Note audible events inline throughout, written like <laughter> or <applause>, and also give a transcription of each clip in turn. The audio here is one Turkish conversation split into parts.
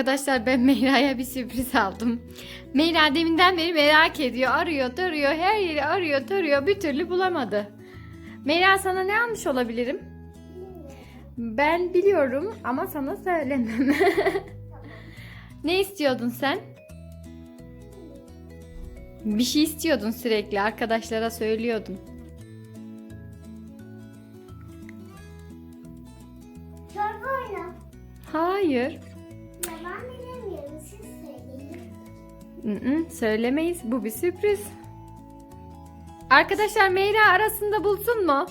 Arkadaşlar ben Meyra'ya bir sürpriz aldım. Meyra deminden beri merak ediyor. Arıyor, tarıyor, her yeri arıyor, tarıyor. Bir türlü bulamadı. Meyra sana ne almış olabilirim? Ben biliyorum ama sana söylemem. <laughs> ne istiyordun sen? Bir şey istiyordun sürekli. Arkadaşlara söylüyordun. Çorba oyna. Hayır. Söylemeyiz. Bu bir sürpriz. Arkadaşlar Meyra arasında bulsun mu?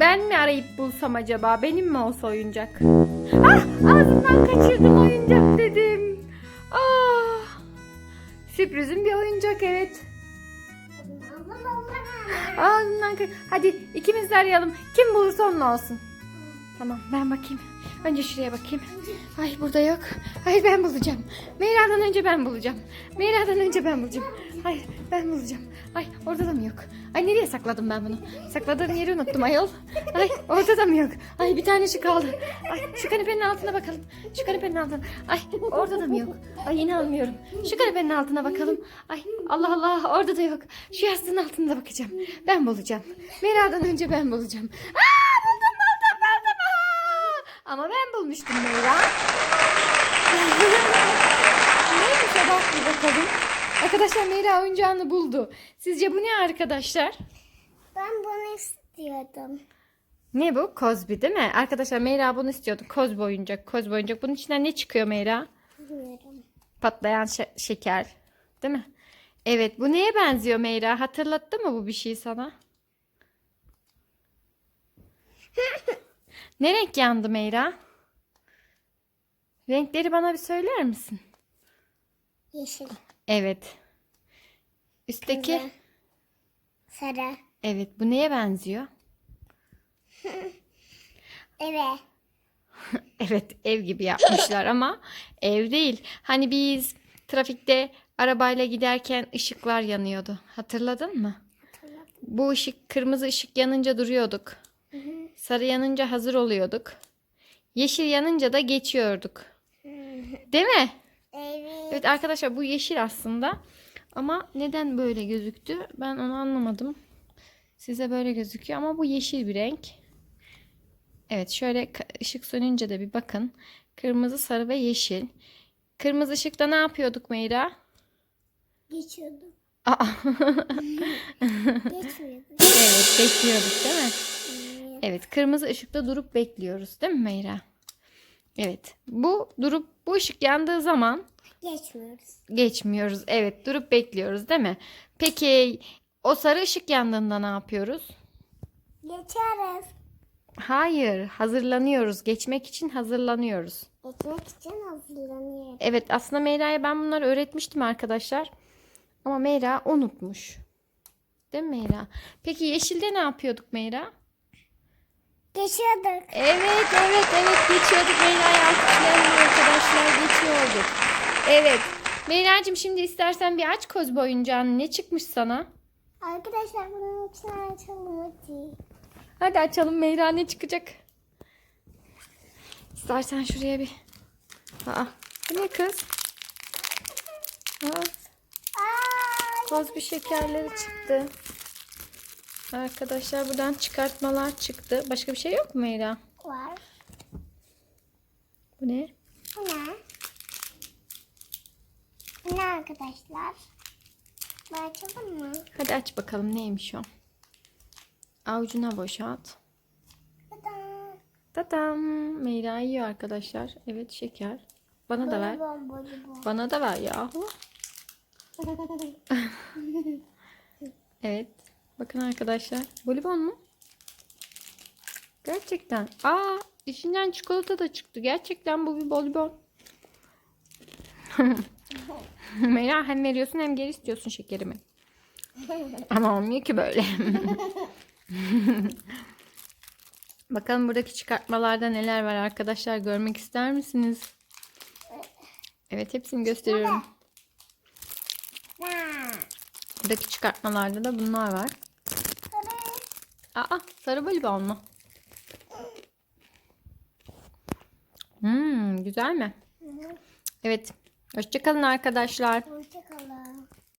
Ben mi arayıp bulsam acaba? Benim mi olsa oyuncak? Ah! Ağzımdan kaçırdım oyuncak dedim. Ah! Sürprizim bir oyuncak evet. Ağzımdan ka- Hadi ikimiz de arayalım. Kim bulursa onun olsun. Tamam ben bakayım. Önce şuraya bakayım. Ay burada yok. Hayır ben bulacağım. Meyra'dan önce ben bulacağım. Meyra'dan önce ben bulacağım. Hayır ben bulacağım. Ay orada da mı yok? Ay nereye sakladım ben bunu? Sakladığım yeri unuttum ayol. Ay orada da mı yok? Ay bir tane şu kaldı. Ay şu kanepenin altına bakalım. Şu kanepenin altına. Ay orada da mı yok? Ay yine almıyorum. Şu kanepenin altına bakalım. Ay Allah Allah orada da yok. Şu yastığın altına bakacağım. Ben bulacağım. Meyra'dan önce ben bulacağım. Aa Ama ben bulmuştum Meyra. <laughs> Neymiş o bak bir bakalım. Arkadaşlar Meyra oyuncağını buldu. Sizce bu ne arkadaşlar? Ben bunu istiyordum. Ne bu? Kozbi değil mi? Arkadaşlar Meyra bunu istiyordu. Kozbi oyuncak. Kozbi oyuncak. Bunun içinden ne çıkıyor Meyra? Bilmiyorum. Patlayan şe- şeker. Değil mi? Evet. Bu neye benziyor Meyra? Hatırlattı mı bu bir şey sana? Ne renk yandı Meyra? Renkleri bana bir söyler misin? Yeşil. Evet. Üstteki? Kırmızı, Sarı. Evet. Bu neye benziyor? <laughs> Evet. <laughs> Evet ev gibi yapmışlar <laughs> ama ev değil. Hani biz trafikte arabayla giderken ışıklar yanıyordu. Hatırladın mı? Bu ışık kırmızı ışık yanınca duruyorduk. Sarı yanınca hazır oluyorduk. Yeşil yanınca da geçiyorduk. <laughs> Değil mi? Evet. Evet arkadaşlar bu yeşil aslında. Ama neden böyle gözüktü? Ben onu anlamadım. Size böyle gözüküyor ama bu yeşil bir renk. Evet şöyle ışık sönünce de bir bakın. Kırmızı, sarı ve yeşil. Kırmızı ışıkta ne yapıyorduk Meyra? Geçiyordum. Aa. <laughs> Geçmiyordum. evet bekliyorduk değil mi? Evet kırmızı ışıkta durup bekliyoruz değil mi Meyra? Evet bu durup bu ışık yandığı zaman Geçmiyoruz. Geçmiyoruz. Evet, durup bekliyoruz, değil mi? Peki o sarı ışık yandığında ne yapıyoruz? Geçeriz. Hayır, hazırlanıyoruz. Geçmek için hazırlanıyoruz. Geçmek için hazırlanıyoruz. Evet, aslında Meyra'ya ben bunları öğretmiştim arkadaşlar. Ama Meyra unutmuş. Değil mi Meyra? Peki yeşilde ne yapıyorduk Meyra? Geçiyorduk. Evet, evet, evet. Geçiyorduk Meyra'ya alkışlayalım arkadaşlar. Geçiyorduk. Evet. Meyra'cığım şimdi istersen bir aç koz oyuncağını. Ne çıkmış sana? Arkadaşlar bunun içine açalım hadi. Hadi açalım Meyra ne çıkacak? İstersen şuraya bir... Aa, bu ne kız? Aa, toz bir şekerleri çıktı. Arkadaşlar buradan çıkartmalar çıktı. Başka bir şey yok mu Meyra? var. Bu ne? Bu ne? Bu ne arkadaşlar? Bu açalım mı? Hadi aç bakalım neymiş o. Avucuna boşalt. Tada. Tatam. Meyra yiyor arkadaşlar. Evet şeker. Bana da ver. Bana da ver yahu. <laughs> Evet. Bakın arkadaşlar. Bolibon mu? Gerçekten. Aa, içinden çikolata da çıktı. Gerçekten bu bir bolibon. <laughs> Meyra hem veriyorsun hem geri istiyorsun şekerimi. <laughs> Ama olmuyor ki böyle. <laughs> Bakalım buradaki çıkartmalarda neler var arkadaşlar. Görmek ister misiniz? Evet hepsini gösteriyorum. Buradaki çıkartmalarda da bunlar var. Aa sarı balibon mu? Hmm, güzel mi? Evet. Hoşçakalın arkadaşlar. Hoşçakalın.